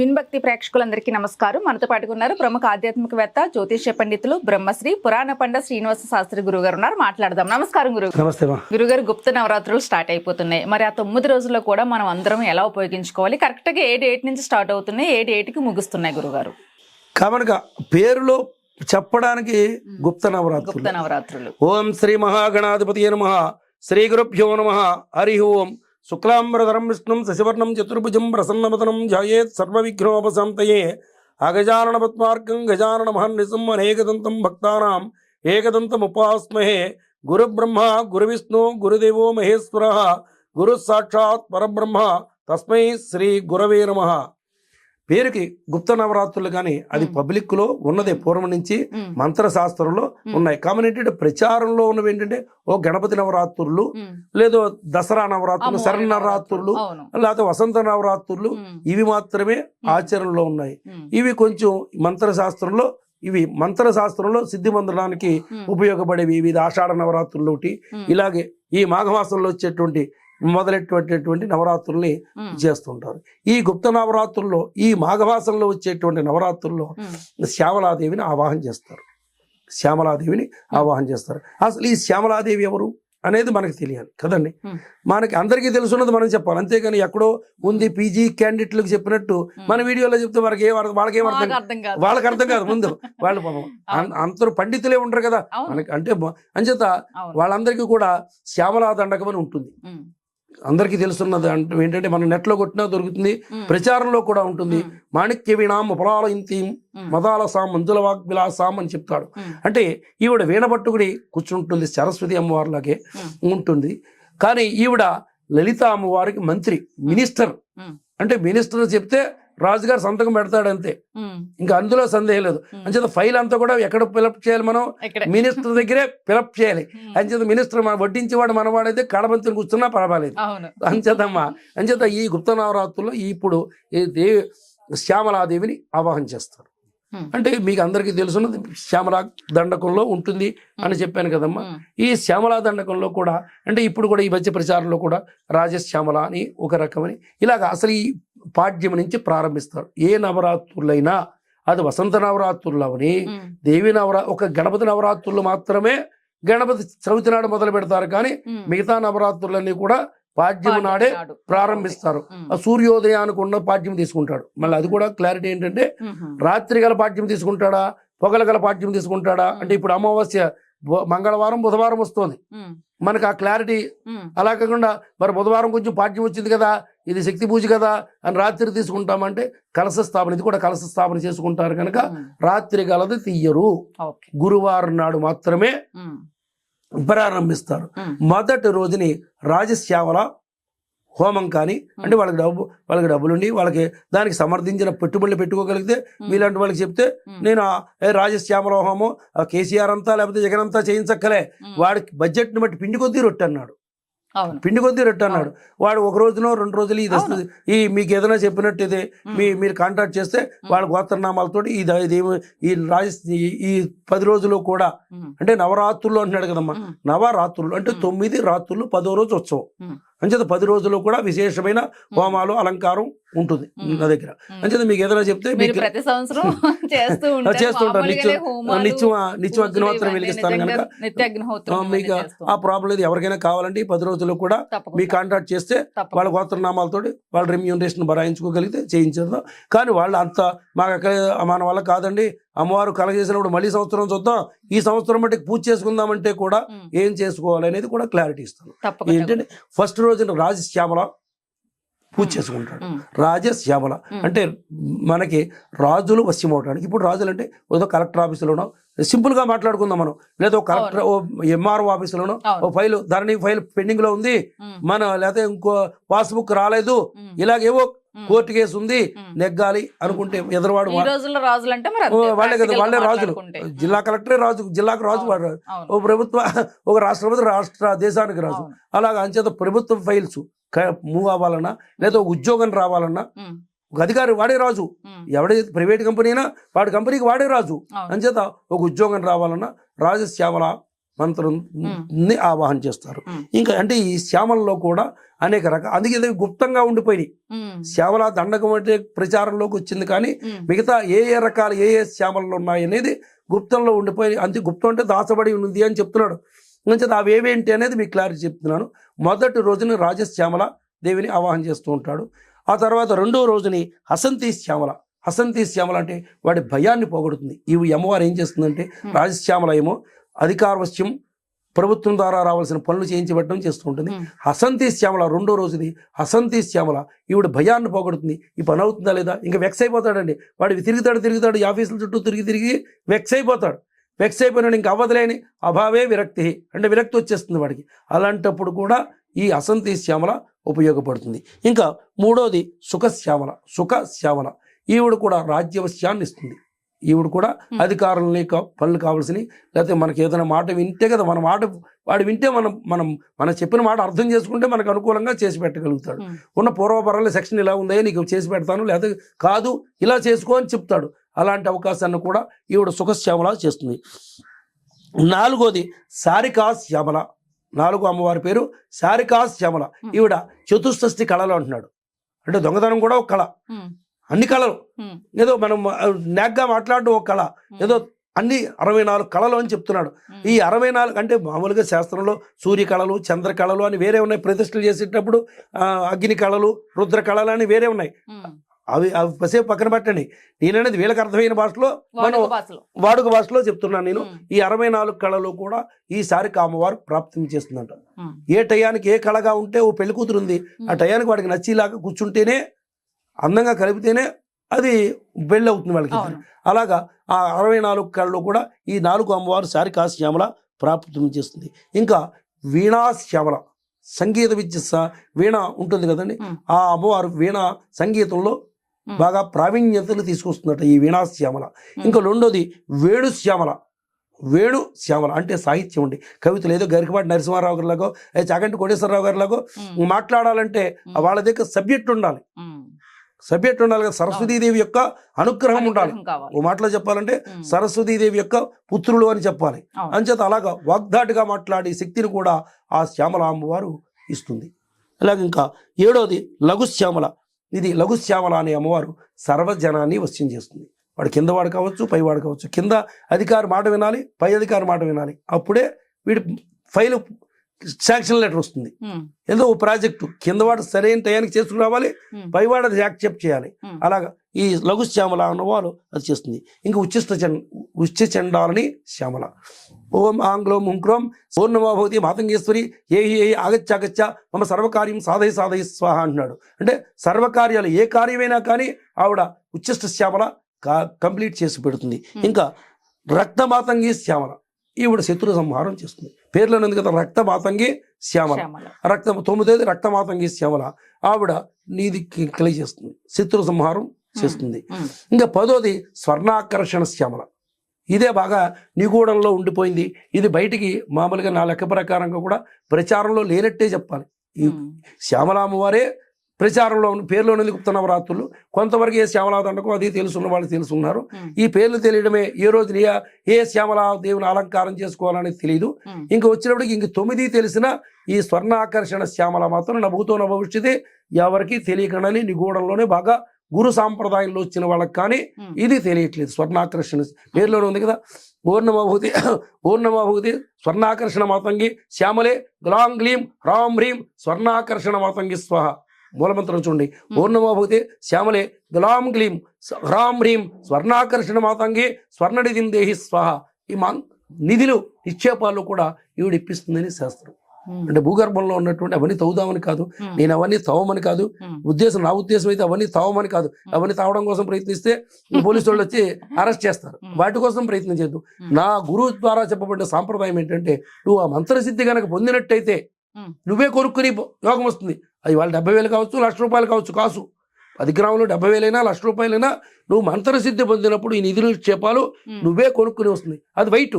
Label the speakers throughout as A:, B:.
A: విన్భక్తి ప్రేక్షకులందరికీ నమస్కారం మనతో పాటుకున్నారు ప్రముఖ ఆధ్యాత్మికవేత్త జ్యోతిష్య పండితులు బ్రహ్మశ్రీ పురాణ పండ శ్రీనివాస శాస్త్రి గురువు గారు ఉన్నారు మాట్లాడదాం నమస్కారం గురువు నమస్తే గురుగారు గుప్త నవరాత్రులు స్టార్ట్ అయిపోతున్నాయి మరి ఆ తొమ్మిది రోజుల్లో కూడా మనం అందరం ఎలా ఉపయోగించుకోవాలి కరెక్ట్ గా ఏ డేట్ నుంచి స్టార్ట్ అవుతున్నాయి ఏ డేట్ కి ముగుస్తున్నాయి గురుగారు
B: కామన్గా పేరులో చెప్పడానికి గుప్త నవరాత్రులు
A: గుప్త నవరాత్రులు
B: ఓం శ్రీ మహాగణాధిపతి నమ శ్రీ గురుభ్యో నమ హరి ఓం శుక్లాంబరధరం విష్ణుం శశివర్ణం చతుర్భుజం ప్రసన్నవదనం ధ్యాయేత్ సర్వవిఘ్నోపశాంతయే అగజానన పద్మార్గం గజాన మహర్నిశం అనేకదంతం భక్తానాం ఏకదంతముపాస్మహే గురుబ్రహ్మ గురువిష్ణు గురుదేవో మహేశ్వర గురుసాక్షాత్ పరబ్రహ్మ తస్మై శ్రీ గురవే నమ పేరుకి గుప్త నవరాత్రులు కానీ అది పబ్లిక్ లో ఉన్నది పూర్వం నుంచి మంత్ర శాస్త్రంలో ఉన్నాయి కామన్ ఏంటంటే ప్రచారంలో ఉన్నవి ఏంటంటే ఓ గణపతి నవరాత్రులు లేదో దసరా నవరాత్రులు శరణ నవరాత్రులు లేకపోతే వసంత నవరాత్రులు ఇవి మాత్రమే ఆచరణలో ఉన్నాయి ఇవి కొంచెం మంత్ర శాస్త్రంలో ఇవి మంత్ర శాస్త్రంలో సిద్ధి పొందడానికి ఉపయోగపడేవి ఇవి ఆషాఢ నవరాత్రులు ఒకటి ఇలాగే ఈ మాఘమాసంలో వచ్చేటువంటి మొదలెట్టుటువంటి నవరాత్రుల్ని చేస్తుంటారు ఈ గుప్త నవరాత్రుల్లో ఈ మాఘవాసంలో వచ్చేటువంటి నవరాత్రుల్లో శ్యామలాదేవిని ఆవాహన చేస్తారు శ్యామలాదేవిని ఆవాహన చేస్తారు అసలు ఈ శ్యామలాదేవి ఎవరు అనేది మనకు తెలియాలి కదండి మనకి అందరికీ తెలుసున్నది మనం చెప్పాలి అంతేగాని ఎక్కడో ఉంది పీజీ క్యాండిడేట్లకు చెప్పినట్టు మన వీడియోలో చెప్తే వాళ్ళకి ఏం వాళ్ళకి ఏం అర్థం వాళ్ళకి అర్థం కాదు ముందు వాళ్ళు అందరూ పండితులే ఉంటారు కదా మనకి అంటే అంచేత వాళ్ళందరికీ కూడా శ్యామలా దండకం అని ఉంటుంది అందరికీ తెలుస్తున్నది అంటే ఏంటంటే మనం నెట్లో కొట్టినా దొరుకుతుంది ప్రచారంలో కూడా ఉంటుంది మాణిక్య వీణాం ఉపలాల ఇంతీం మదాల సాం మంజుల వాక్ విలాసాం అని చెప్తాడు అంటే ఈవిడ వీణ పట్టుకుని కూర్చుంటుంది సరస్వతి అమ్మవారిలాగే ఉంటుంది కానీ ఈవిడ లలిత అమ్మవారికి మంత్రి మినిస్టర్ అంటే మినిస్టర్ చెప్తే రాజుగారు సంతకం పెడతాడు అంతే ఇంకా అందులో సందేహం లేదు అంచేత ఫైల్ అంతా కూడా ఎక్కడ పిలప్ చేయాలి మనం మినిస్టర్ దగ్గరే పిలప్ చేయాలి అంచేత మినిస్టర్ మన వడ్డించేవాడు మనవాడైతే కడబంతిని కూర్చున్నా పర్వాలేదు అంచేతమ్మా అంచేత ఈ గుప్త నవరాత్రుల్లో ఇప్పుడు ఈ దేవి శ్యామలాదేవిని ఆవాహన చేస్తారు అంటే మీకు అందరికీ తెలుసున్నది శ్యామలా దండకంలో ఉంటుంది అని చెప్పాను కదమ్మా ఈ శ్యామలా దండకంలో కూడా అంటే ఇప్పుడు కూడా ఈ మధ్య ప్రచారంలో కూడా రాజశ్యామల అని ఒక రకమని ఇలాగ అసలు ఈ పాడ్యం నుంచి ప్రారంభిస్తారు ఏ నవరాత్రులైనా అది వసంత నవరాత్రులు అవని దేవి నవరా ఒక గణపతి నవరాత్రులు మాత్రమే గణపతి చవితి నాడు మొదలు పెడతారు కానీ మిగతా నవరాత్రులన్నీ కూడా పాడ్యము నాడే ప్రారంభిస్తారు సూర్యోదయానికి ఉన్న పాడ్యం తీసుకుంటాడు మళ్ళీ అది కూడా క్లారిటీ ఏంటంటే రాత్రి గల పాడ్యం తీసుకుంటాడా పొగల గల పాడ్యం తీసుకుంటాడా అంటే ఇప్పుడు అమావాస్య మంగళవారం బుధవారం వస్తుంది మనకు ఆ క్లారిటీ అలా కాకుండా మరి బుధవారం కొంచెం పాఠ్యం వచ్చింది కదా ఇది శక్తి పూజ కదా అని రాత్రి తీసుకుంటామంటే కలశ స్థాపన ఇది కూడా కలశ స్థాపన చేసుకుంటారు కనుక రాత్రి గలది తీయరు గురువారం నాడు మాత్రమే ప్రారంభిస్తారు మొదటి రోజుని రాజశ్యామల హోమం కానీ అంటే వాళ్ళకి డబ్బు వాళ్ళకి డబ్బులుండి వాళ్ళకి దానికి సమర్థించిన పెట్టుబడులు పెట్టుకోగలిగితే మీలాంటి వాళ్ళకి చెప్తే నేను రాజశ్యామల హోమం కేసీఆర్ అంతా లేకపోతే జగన్ అంతా చేయించక్కలే వాడికి బడ్జెట్ని బట్టి పిండి కొద్దీ రొట్టె అన్నాడు పిండి కొద్ది రెట్టు అన్నాడు వాడు ఒక రోజునో రెండు రోజులు ఇది వస్తుంది ఈ మీకు ఏదైనా చెప్పినట్టు ఇదే మీ మీరు కాంటాక్ట్ చేస్తే వాళ్ళ గోత్రనామాలతో ఇది ఇదేమి ఈ ఈ పది రోజులు కూడా అంటే నవరాత్రులు అంటున్నాడు కదమ్మా నవరాత్రులు అంటే తొమ్మిది రాత్రులు పదో రోజు ఉత్సవం అంచేత పది రోజుల్లో కూడా విశేషమైన హోమాలు అలంకారం ఉంటుంది నా దగ్గర అంచేత మీకు ఏదైనా చెప్తే
A: ప్రతి సంవత్సరం
B: నిత్యం నిత్యం నిత్యం అగ్నిహోత్రం వెలిగిస్తాను
A: కనుక
B: మీకు ఆ ప్రాబ్లం లేదు ఎవరికైనా కావాలంటే ఈ పది రోజుల్లో కూడా మీ కాంటాక్ట్ చేస్తే వాళ్ళ గోత్రనామాలతో వాళ్ళ రెమ్యూనరేషన్ బరాయించుకోగలిగితే చేయించేద్దాం కానీ వాళ్ళు అంత మాకు అక్కడ మన వల్ల కాదండి అమ్మవారు కలగజేసినప్పుడు మళ్ళీ సంవత్సరం చూద్దాం ఈ సంవత్సరం మట్టుకు పూజ చేసుకుందామంటే కూడా ఏం చేసుకోవాలి అనేది కూడా క్లారిటీ ఇస్తాను ఏంటంటే ఫస్ట్ రోజు రోజున రాజశ్యామల పూజ చేసుకుంటాడు రాజశ్యామల అంటే మనకి రాజులు వశ్యమవటానికి ఇప్పుడు రాజులు అంటే ఏదో కలెక్టర్ ఆఫీసులోనో సింపుల్గా మాట్లాడుకుందాం మనం లేదా కలెక్టర్ ఓ ఎంఆర్ఓ ఆఫీసులోనో ఓ ఫైల్ ధరణి ఫైల్ పెండింగ్లో ఉంది మనం లేకపోతే ఇంకో పాస్బుక్ రాలేదు ఇలాగేవో కోర్టు కేసు ఉంది నెగ్గాలి అనుకుంటే ఎదురువాడు వాళ్ళే కదా వాళ్ళే రాజులు జిల్లా కలెక్టరే రాజు జిల్లాకు రాజు వాడు ఓ ప్రభుత్వ ఒక రాష్ట్ర ప్రభుత్వం రాష్ట్ర దేశానికి రాజు అలాగా అంచేత ప్రభుత్వం ఫైల్స్ మూవ్ అవ్వాలన్నా లేదా ఉద్యోగం రావాలన్నా ఒక అధికారి వాడే రాజు ఎవడే ప్రైవేట్ కంపెనీ అయినా వాడి కంపెనీకి వాడే రాజు అంచేత ఒక ఉద్యోగం రావాలన్నా రాజశ్యామల మంత్రం ఆవాహన చేస్తారు ఇంకా అంటే ఈ శ్యామల్లో కూడా అనేక రకాల అందుకే గుప్తంగా ఉండిపోయినాయి శ్యామల దండకం అంటే ప్రచారంలోకి వచ్చింది కానీ మిగతా ఏ ఏ రకాల ఏ ఏ శ్యామలలో ఉన్నాయి అనేది గుప్తంలో ఉండిపోయి అంతే గుప్తం అంటే దాచబడి ఉంది అని చెప్తున్నాడు మంచిది అవి ఏవేంటి అనేది మీకు క్లారిటీ చెప్తున్నాను మొదటి రోజున రాజశ్యామల దేవిని ఆవాహన చేస్తూ ఉంటాడు ఆ తర్వాత రెండో రోజుని హసంతి శ్యామల హసంతి శ్యామల అంటే వాడి భయాన్ని పోగొడుతుంది ఇవి అమ్మవారు ఏం చేస్తుందంటే రాజశ్యామల ఏమో అధికారవశ్యం ప్రభుత్వం ద్వారా రావాల్సిన పనులు చేయించబట్టడం చేస్తూ ఉంటుంది అసంతి శ్యామల రెండో రోజుది అసంతి శ్యామల ఈవిడ భయాన్ని పోగొడుతుంది ఈ పని అవుతుందా లేదా ఇంకా వెక్స్ అయిపోతాడండి వాడు తిరుగుతాడు తిరుగుతాడు ఈ ఆఫీసుల చుట్టూ తిరిగి తిరిగి వెక్స్ అయిపోతాడు వెక్స్ అయిపోయినాడు ఇంకా అవ్వదులేని అభావే విరక్తి అంటే విరక్తి వచ్చేస్తుంది వాడికి అలాంటప్పుడు కూడా ఈ అసంతి శ్యామల ఉపయోగపడుతుంది ఇంకా మూడోది సుఖశ్యామల సుఖశ్యామల ఈవిడ కూడా రాజ్యవశ్యాన్ని ఇస్తుంది ఈవిడ కూడా అధికారులని పనులు కావాల్సినవి లేకపోతే మనకి ఏదైనా మాట వింటే కదా మన మాట వాడు వింటే మనం మనం మనం చెప్పిన మాట అర్థం చేసుకుంటే మనకు అనుకూలంగా చేసి పెట్టగలుగుతాడు ఉన్న పూర్వపరాల సెక్షన్ ఇలా ఉందయ్యా నీకు చేసి పెడతాను లేకపోతే కాదు ఇలా చేసుకో అని చెప్తాడు అలాంటి అవకాశాన్ని కూడా ఈవిడ సుఖశ్యామల చేస్తుంది నాలుగోది సారికా శ్యామల నాలుగో అమ్మవారి పేరు సారికా శ్యామల ఈవిడ చతుష్షష్ఠి కళలో అంటున్నాడు అంటే దొంగతనం కూడా ఒక కళ అన్ని కళలు ఏదో మనం నేగ్గా మాట్లాడడం ఒక కళ ఏదో అన్ని అరవై నాలుగు కళలు అని చెప్తున్నాడు ఈ అరవై నాలుగు అంటే మామూలుగా శాస్త్రంలో సూర్య కళలు చంద్ర కళలు అని వేరే ఉన్నాయి ప్రతిష్టలు చేసేటప్పుడు అగ్ని కళలు రుద్ర కళలు అని వేరే ఉన్నాయి అవి అవి కాసేపు పక్కన పట్టండి నేననేది వీళ్ళకి అర్థమైన భాషలో మనం వాడుక భాషలో చెప్తున్నాను నేను ఈ అరవై నాలుగు కళలు కూడా ఈసారి కామవారు ప్రాప్తం చేస్తుందంట ఏ టయానికి ఏ కళగా ఉంటే ఓ పెళ్లి ఉంది ఆ టయానికి వాడికి నచ్చేలాగా కూర్చుంటేనే అందంగా కలిపితేనే అది బెల్ అవుతుంది వాళ్ళకి అలాగా ఆ అరవై నాలుగు కళ్ళలో కూడా ఈ నాలుగు అమ్మవారు శారికా శ్యామల ప్రాప్తం చేస్తుంది ఇంకా వీణా శ్యామల సంగీత విద్య వీణ ఉంటుంది కదండి ఆ అమ్మవారు వీణ సంగీతంలో బాగా ప్రావీణ్యతలు తీసుకొస్తుందట ఈ వీణా శ్యామల ఇంకా రెండోది వేణు శ్యామల వేణు శ్యామల అంటే సాహిత్యం అండి కవితలు ఏదో గరికపాటి నరసింహారావు గారిలాగో చాగంటి కోటేశ్వరరావు గారిలాగో మాట్లాడాలంటే వాళ్ళ దగ్గర సబ్జెక్ట్ ఉండాలి సపరేట్ ఉండాలి కదా సరస్వతీదేవి యొక్క అనుగ్రహం ఉండాలి ఓ మాటలో చెప్పాలంటే సరస్వతీదేవి యొక్క పుత్రులు అని చెప్పాలి అంచేత అలాగా వాగ్దాటిగా మాట్లాడే శక్తిని కూడా ఆ శ్యామల అమ్మవారు ఇస్తుంది అలాగే ఇంకా ఏడోది లఘుశ్యామల ఇది లఘుశ్యామల అనే అమ్మవారు సర్వజనాన్ని వశ్యం చేస్తుంది వాడు వాడు కావచ్చు పైవాడు కావచ్చు కింద అధికారి మాట వినాలి పై అధికారి మాట వినాలి అప్పుడే వీడి ఫైలు శాంక్షన్ లెటర్ వస్తుంది ఏదో ఓ ప్రాజెక్టు వాడు సరైన టయానికి చేసుకుని రావాలి పైవాడు అది యాక్సెప్ట్ చేయాలి అలాగా ఈ లఘు శ్యామల అన్నవారు అది చేస్తుంది ఇంకా ఉచ్చిష్ట చండ ఉచ్చి చండాలని శ్యామల ఓం ఆంగ్లోం హుంక్రోం పూర్ణమాభవతి మాతంగేశ్వరి ఏ ఏ ఆగచ్చాగచ్చ మమ సర్వకార్యం సాధయ సాధయ స్వాహ అంటున్నాడు అంటే సర్వకార్యాలు ఏ కార్యమైనా కానీ ఆవిడ ఉచ్చిష్ట శ్యామల కంప్లీట్ చేసి పెడుతుంది ఇంకా రక్తమాతంగి శ్యామల ఈవిడ శత్రు సంహారం చేస్తుంది పేర్లను ఎందుకు రక్తమాతంగి శ్యామల రక్త తొమ్మిదేది రక్తమాతంగి శ్యామల ఆవిడ నీది కలిగేస్తుంది శత్రు సంహారం చేస్తుంది ఇంకా పదోది స్వర్ణాకర్షణ శ్యామల ఇదే బాగా నిగూఢంలో ఉండిపోయింది ఇది బయటికి మామూలుగా నా లెక్క ప్రకారంగా కూడా ప్రచారంలో లేనట్టే చెప్పాలి ఈ శ్యామలామ్మవారే ప్రచారంలో పేర్లో నిలుపుతున్న రాత్రులు కొంతవరకు ఏ శ్యామలాదండకు అది తెలుసున్న వాళ్ళు తెలుసున్నారు ఈ పేర్లు తెలియడమే ఏ రోజున ఏ శ్యామలా దేవుని అలంకారం చేసుకోవాలనేది తెలియదు ఇంక వచ్చినప్పటికి ఇంక తొమ్మిది తెలిసిన ఈ స్వర్ణ ఆకర్షణ శ్యామల మాత్రం నవ్వుతో నభవిష్యతే ఎవరికి తెలియకుండానే నిగూఢంలోనే బాగా గురు సాంప్రదాయంలో వచ్చిన వాళ్ళకి కానీ ఇది తెలియట్లేదు స్వర్ణాకర్షణ పేర్లోనే ఉంది కదా ఓర్ణమాభూతి ఓర్ణమాభూతి స్వర్ణాకర్షణ మాతంగి శ్యామలే గ్లాంగ్లీం రామ్ హ్రాం హ్రీం స్వర్ణాకర్షణ మాతంగి స్వహ మూలమంత్రం చూడండి ఓర్ణమోభూతే శ్యామలే గులాం గ్లీం హ్రాం హ్రీం స్వర్ణాకర్షణ మాతంగి స్వర్ణనిధిం దేహి స్వాహ ఈ మా నిధులు నిక్షేపాలు కూడా ఈవిడ ఇప్పిస్తుందని శాస్త్రం అంటే భూగర్భంలో ఉన్నటువంటి అవన్నీ తవ్వుదామని కాదు నేను అవన్నీ తవ్వమని కాదు ఉద్దేశం నా ఉద్దేశం అయితే అవన్నీ తవ్వమని కాదు అవన్నీ తావడం కోసం ప్రయత్నిస్తే పోలీసు వాళ్ళు వచ్చి అరెస్ట్ చేస్తారు వాటి కోసం ప్రయత్నం చేద్దు నా గురువు ద్వారా చెప్పబడిన సాంప్రదాయం ఏంటంటే నువ్వు ఆ మంత్రసిద్ధి కనుక పొందినట్టయితే నువ్వే కొనుక్కుని యోగం వస్తుంది అది వాళ్ళు డెబ్బై వేలు కావచ్చు లక్ష రూపాయలు కావచ్చు కాసు పది గ్రాములు డెబ్బై వేలైనా లక్ష రూపాయలైనా నువ్వు మంత్ర సిద్ధి పొందినప్పుడు ఈ నిధులు చేపాలు నువ్వే కొనుక్కుని వస్తుంది అది వైట్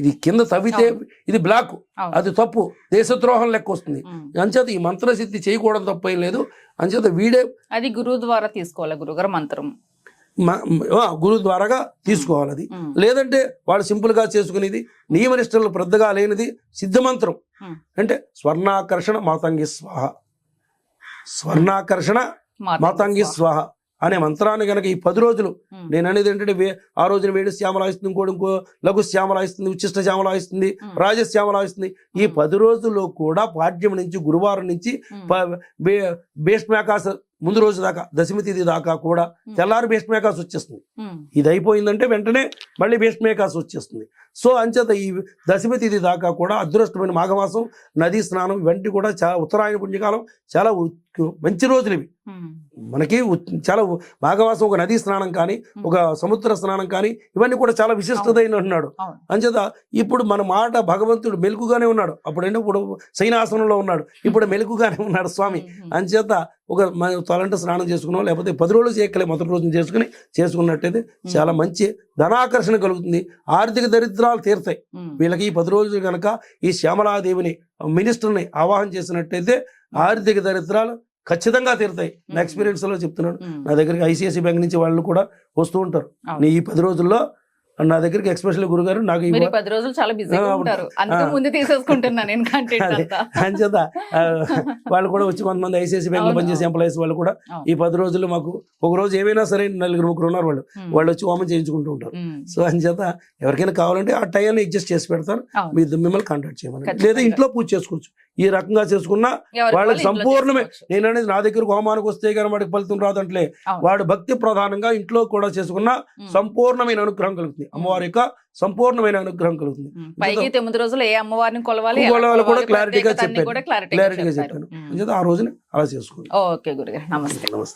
B: ఇది కింద తవ్వితే ఇది బ్లాక్ అది తప్పు దేశద్రోహం లెక్క వస్తుంది అంచేత ఈ మంత్ర సిద్ధి చేయకూడదు తప్పు ఏం లేదు అంచేత వీడే
A: అది గురువు ద్వారా తీసుకోవాలి గురుగారు మంత్రం
B: గురువు ద్వారాగా తీసుకోవాలి అది లేదంటే వాళ్ళు సింపుల్గా చేసుకునేది నియమనిష్టలు పెద్దగా లేనిది సిద్ధమంత్రం అంటే స్వర్ణాకర్షణ మాతంగి స్వాహ స్వర్ణాకర్షణ మాతంగి స్వాహ అనే మంత్రాన్ని గనక ఈ పది రోజులు నేను అనేది ఏంటంటే ఆ రోజున వేడి శ్యామలాయిస్తుంది ఇంకోటి ఇంకో లఘు శ్యామలాయిస్తుంది ఉచ్చిష్ట శ్యామలాయిస్తుంది రాజ శ్యామలాయిస్తుంది ఈ పది రోజుల్లో కూడా పాఠ్యం నుంచి గురువారం నుంచి భీష్మాకాశ ముందు రోజు దాకా దశమి తేదీ దాకా కూడా తెల్లారి బేస్ట్ మేకాస్ వచ్చేస్తుంది ఇది అయిపోయిందంటే వెంటనే మళ్ళీ బేస్ట్ మేకాస్ వచ్చేస్తుంది సో అంచేత ఈ దశమి తేదీ దాకా కూడా అదృష్టమైన మాఘమాసం నదీ స్నానం ఇవంటి కూడా చాలా ఉత్తరాయణ పుణ్యకాలం చాలా మంచి రోజులు ఇవి మనకి చాలా భాగవాసం ఒక నదీ స్నానం కానీ ఒక సముద్ర స్నానం కానీ ఇవన్నీ కూడా చాలా విశిష్టతైన ఉన్నాడు అంచేత ఇప్పుడు మన మాట భగవంతుడు మెలుకుగానే ఉన్నాడు అప్పుడైనా ఇప్పుడు సైనాసనంలో ఉన్నాడు ఇప్పుడు మెలుకుగానే ఉన్నాడు స్వామి అంచేత ఒక తలంట స్నానం చేసుకున్నాం లేకపోతే పది రోజులు చేయక్కలే మొదటి రోజున చేసుకుని చేసుకున్నట్టయితే చాలా మంచి ధనాకర్షణ కలుగుతుంది ఆర్థిక దరిద్రాలు తీరుతాయి వీళ్ళకి ఈ పది రోజులు కనుక ఈ శ్యామలాదేవిని మినిస్టర్ని ఆవాహన చేసినట్టయితే ఆర్థిక దరిద్రాలు ఖచ్చితంగా తీరుతాయి నా లో చెప్తున్నాను నా దగ్గరికి ఐసిఐసి బ్యాంక్ నుంచి వాళ్ళు కూడా వస్తూ ఉంటారు నీ ఈ పది రోజుల్లో నా దగ్గరికి ఎక్స్పెషల్ గురుగారు నాకు పది వాళ్ళు కూడా వచ్చి కొంతమంది ఐసిఐసి బ్యాంక్ లో పనిచేసే ఎంప్లాయీస్ వాళ్ళు కూడా ఈ పది రోజుల్లో మాకు ఒక రోజు ఏమైనా సరే నలుగురు ముగ్గురు ఉన్నారు వాళ్ళు వాళ్ళు వచ్చి హోమం చేయించుకుంటూ ఉంటారు సో చేత ఎవరికైనా కావాలంటే ఆ టైం అడ్జస్ట్ చేసి పెడతారు మీరు మిమ్మల్ని కాంటాక్ట్ చేయమని లేదా ఇంట్లో పూజ చేసుకోవచ్చు ఈ రకంగా చేసుకున్నా వాళ్ళకి సంపూర్ణమే నేను అనేది నా దగ్గరకు హోమానికి వస్తే కానీ వాడికి ఫలితం రాదంటలే వాడు భక్తి ప్రధానంగా ఇంట్లో కూడా చేసుకున్న సంపూర్ణమైన అనుగ్రహం కలుగుతుంది అమ్మవారి యొక్క సంపూర్ణమైన అనుగ్రహం
A: కలుగుతుంది రోజులు
B: కూడా క్లారిటీగా చెప్పాను క్లారిటీగా చెప్పాను ఆ రోజున అలా చేసుకోండి
A: నమస్తే నమస్తే